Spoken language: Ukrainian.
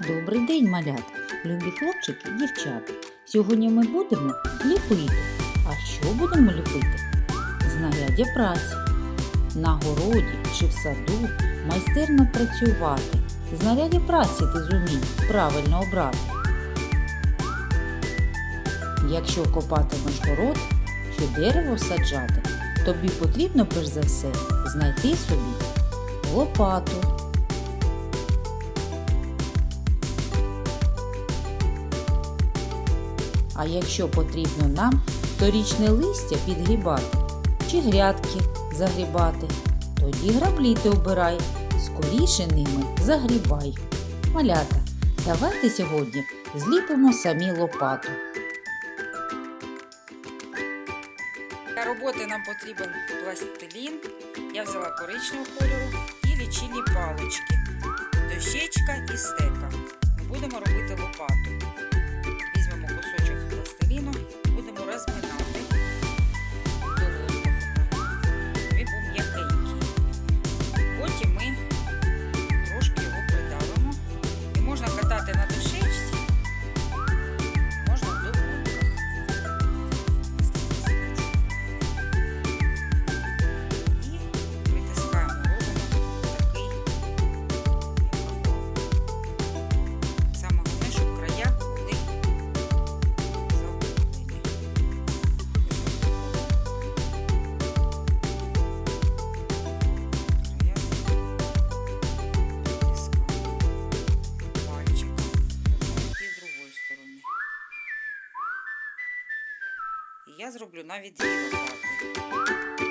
Добрий день, малят, любі хлопчики, дівчата. Сьогодні ми будемо ліпити. А що будемо ліпити? Знаряддя праці. На городі чи в саду майстерно працювати. Знаряддя праці ти зумій правильно обрати. Якщо копатимеш город чи дерево саджати, тобі потрібно перш за все знайти собі лопату. А якщо потрібно нам торічне листя підгрібати чи грядки загрібати, тоді граблі ти обирай, скоріше ними загрібай. Малята, давайте сьогодні зліпимо самі лопату. Для роботи нам потрібен пластилін. Я взяла коричневого кольору і лічильні палички, дощечка і стека. Ми будемо робити лопату. Я зроблю навіть дві лопати.